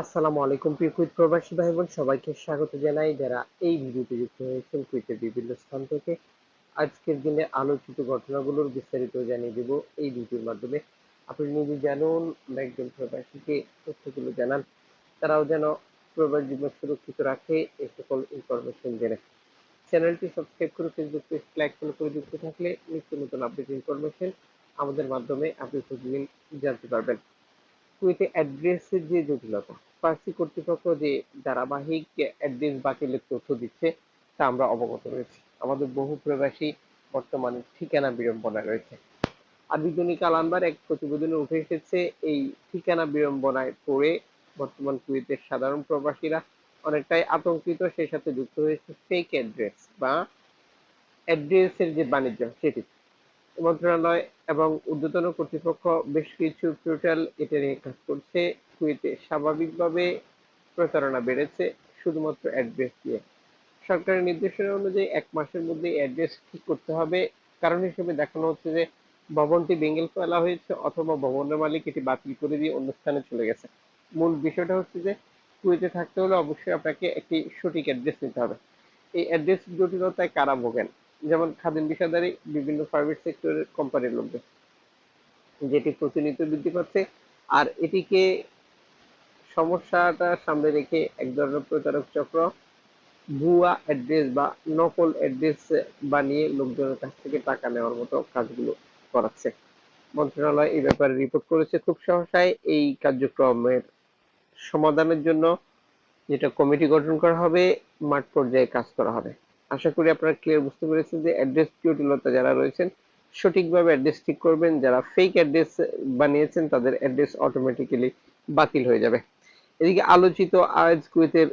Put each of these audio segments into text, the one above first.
আসসালামু আলাইকুম, প্রিয় প্রবাসী ভাই বোন সবাইকে স্বাগত জানাই। যারা এই ভিডিওতে যুক্ত হয়েছেন কুইতের বিভিন্ন স্থান থেকে আজকের দিনে আলোচিত ঘটনাগুলোর বিস্তারিত জানিয়ে দেব এই ভিডিওর মাধ্যমে। আপনি নিজে জানুন, একজন প্রবাসীকে তথ্যগুলো জানান, তারাও যেন প্রবাস জীবন সুরক্ষিত রাখে এই সকল ইনফরমেশন জেনে। চ্যানেলটি সাবস্ক্রাইব করে ফেসবুক পেজ লাইক ফলো করে যুক্ত থাকলে নিত্য নতুন আপডেট ইনফরমেশন আমাদের মাধ্যমে আপনি প্রতিদিন জানতে পারবেন। কুয়েতে অ্যাড্রেসের যে জটিলতা ফার্সি কর্তৃপক্ষ যে ধারাবাহিক অ্যাড্রেস বাতিলের তথ্য দিচ্ছে, তা আমরা অবগত রয়েছি। আমাদের বহু প্রবাসী বর্তমানে ঠিকানা বিড়ম্বনায় রয়েছে। আল আনবার এক প্রতিবেদনে উঠে এসেছে, এই ঠিকানা বিড়ম্বনায় পড়ে বর্তমান কুয়েতের সাধারণ প্রবাসীরা অনেকটাই আতঙ্কিত, সেই সাথে যুক্ত হয়েছে ফেক অ্যাড্রেস বা অ্যাড্রেসের যে বাণিজ্য, সেটি। মন্ত্রণালয় এবং ঊর্ধ্বতন কর্তৃপক্ষ বেশ কিছু পোর্টাল এটা নিয়ে কাজ করছে। কুয়েতে স্বাভাবিকভাবে প্রতারণা বেড়েছে শুধুমাত্র অ্যাড্রেস দিয়ে। সরকারের নির্দেশনা অনুযায়ী এক মাসের মধ্যে অ্যাড্রেস ঠিক করতে হবে। কারণ হিসেবে দেখানো হচ্ছে যে ভবনটি ভেঙে ফেলা হয়েছে অথবা ভবনের মালিক এটি বাতিল করে দিয়ে অন্য স্থানে চলে গেছে। মূল বিষয়টা হচ্ছে যে কুয়েতে থাকতে হলে অবশ্যই আপনাকে একটি সঠিক অ্যাড্রেস নিতে হবে। এই অ্যাড্রেস জটিলতায় কারা ভোগেন? যেমন খাদিম পেশাদারি বিভিন্ন প্রাইভেট সেক্টরের কোম্পানির লোকদের যেটি প্রতিনিয়ত বৃদ্ধি পাচ্ছে। আর এটিকে সমস্যাটা সামনে রেখে এক ধরনের প্রতারক চক্র, ভুয়া অ্যাড্রেস বা নকল অ্যাড্রেস বানিয়ে লোকজনের কাছ থেকে টাকা নেওয়ার মতো কাজগুলো করাচ্ছে। মন্ত্রণালয় এই ব্যাপারে রিপোর্ট করেছে খুব সহসায়। এই কার্যক্রমের সমাধানের জন্য যেটা কমিটি গঠন করা হবে, মাঠ পর্যায়ে কাজ করা হবে। আশা করি আপনারা ক্লিয়ার বুঝতে পেরেছেন যে অ্যাড্রেস জটিলতা যারা রয়েছেন, সঠিকভাবে অ্যাড্রেস ঠিক করবেন, যারা ফেক অ্যাড্রেস বানিয়েছেন, তাদের অ্যাড্রেস অটোমেটিক্যালি বাতিল হয়ে যাবে। এদিকে আলোচিত আজ কুয়েতের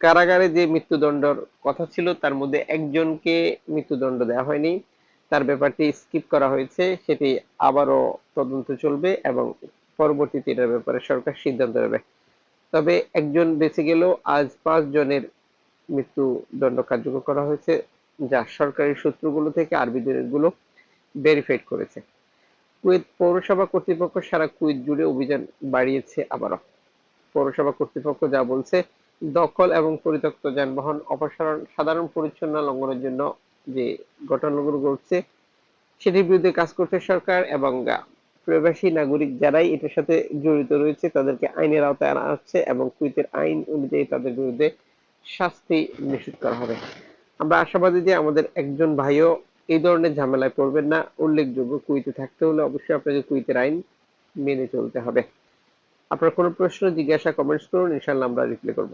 কারাগারে যে মৃত্যুদণ্ডর কথা ছিল, তার মধ্যে একজনকে মৃত্যুদণ্ড দেওয়া হয়নি। তার ব্যাপারটি স্কিপ করা হয়েছে, সেটি আবারও তদন্ত চলবে এবং পরবর্তীতে এটার ব্যাপারে সরকার সিদ্ধান্ত নেবে। তবে একজন বেঁচে গেলেও আজ পাঁচ জনের মৃত্যুদণ্ড কার্যকর করা হয়েছে, যা সরকারি সূত্রগুলো থেকে আরবি গুলো ভেরিফাইড করেছে। কুয়েত পৌরসভা কর্তৃপক্ষ সারা কুয়েত জুড়ে অভিযান বাড়িয়েছে আবারও। পৌরসভা কর্তৃপক্ষ যা বলছে, দখল এবং পরিত্যক্ত যানবাহন অপসারণ, সাধারণ পরিচ্ছন্ন লঙ্ঘনের জন্য যে ঘটনাগুলো ঘটছে, সেটির বিরুদ্ধে কাজ করছে সরকার এবং প্রবাসী নাগরিক যারাই এটার সাথে জড়িত রয়েছে, তাদেরকে আইনের আওতায় আনা হচ্ছে এবং কুয়েতের আইন অনুযায়ী তাদের বিরুদ্ধে শাস্তি নিশ্চিত করা হবে। আমরা আশাবাদী যে আমাদের একজন ভাইও এই ধরনের ঝামেলায় পড়বেন না। উল্লেখযোগ্য কুইতে থাকতে হলে অবশ্যই আপনাকে কুইতের আইন মেনে চলতে হবে। আপনার কোনো প্রশ্ন, জিজ্ঞাসা কমেন্টস করুন ইনশাল্লাহ আমরা রিপ্লাই করব।